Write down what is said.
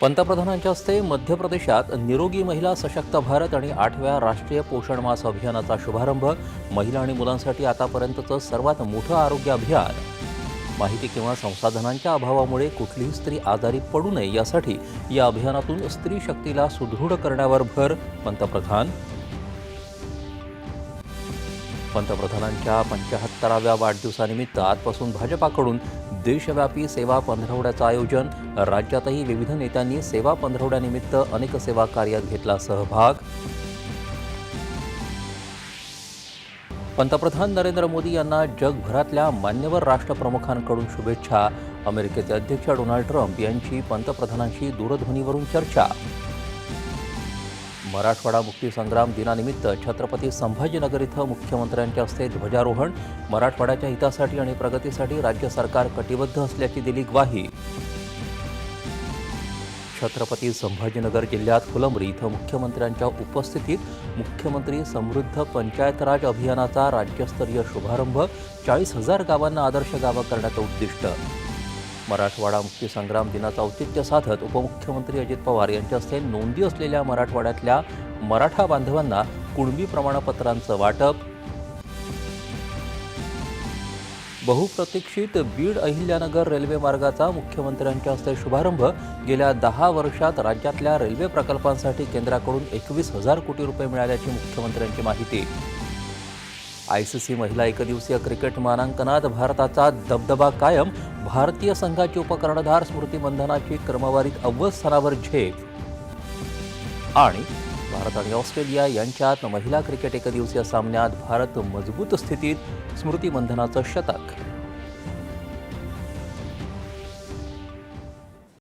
पंतप्रधानांच्या हस्ते मध्य प्रदेशात निरोगी महिला सशक्त भारत आणि आठव्या राष्ट्रीय पोषण मास अभियानाचा शुभारंभ महिला आणि मुलांसाठी आतापर्यंतचं सर्वात मोठं आरोग्य अभियान. माहिती किंवा संसाधनांच्या अभावामुळे कुठलीही स्त्री आजारी पडू नये यासाठी या अभियानातून स्त्री शक्तीला सुदृढ करण्यावर भर पंतप्रधान. पंतप्रधानांच्या पंचाहत्तराव्या वाढदिवसानिमित्त आजपासून भाजपाकडून देशव्यापी सेवा पंधरवड्याचं आयोजन. राज्यातही विविध नेत्यांनी सेवा पंधरवड्यानिमित्त अनेक सेवा कार्यात घेतला सहभाग. पंतप्रधान नरेंद्र मोदी यांना जगभरातल्या मान्यवर राष्ट्रप्रमुखांकडून शुभेच्छा. अमेरिकेचे अध्यक्ष डोनाल्ड ट्रम्प यांची पंतप्रधानांशी दूरध्वनीवरून चर्चा. मराठवाडा मुक्तीसंग्राम दिनानिमित्त छत्रपती संभाजीनगर इथं मुख्यमंत्र्यांच्या हस्ते ध्वजारोहण मराठवाड्याच्या हितासाठी आणि प्रगतीसाठी राज्य सरकार कटिबद्ध असल्याची दिली ग्वाही. छत्रपती संभाजीनगर जिल्ह्यात फुलंब्री इथं मुख्यमंत्र्यांच्या उपस्थितीत मुख्यमंत्री समृद्ध पंचायत राज अभियानाचा राज्यस्तरीय शुभारंभ चाळीस हजार गावांना आदर्श गावं करण्याचं उद्दिष्ट. मराठवाडा मुक्तीसंग्राम दिनाचं औचित्य साधत उपमुख्यमंत्री अजित पवार यांच्या हस्ते नोंदी असलेल्या मराठवाड्यातल्या मराठा बांधवांना कुणबी प्रमाणपत्रांचं वाटप. बहुप्रतीक्षित बीड अहिल्यानगर रेल्वे मार्गाचा मुख्यमंत्र्यांच्या हस्ते शुभारंभ. गेल्या दहा वर्षात राज्यातल्या रेल्वे प्रकल्पांसाठी केंद्राकडून एकवीस हजार कोटी रुपये मिळाल्याची मुख्यमंत्र्यांची माहिती. आयसीसी महिला एकदिवसीय क्रिकेट मानांकनात भारताचा दबदबा कायम. भारतीय संघाची उपकर्णधार स्मृती मंधनाची क्रमवारीत अव्वल स्थानावर झेप. आणि भारत आणि ऑस्ट्रेलिया यांच्यात महिला क्रिकेट एकदिवसीय सामन्यात भारत मजबूत स्थितीत स्मृती मंधनाचं शतक.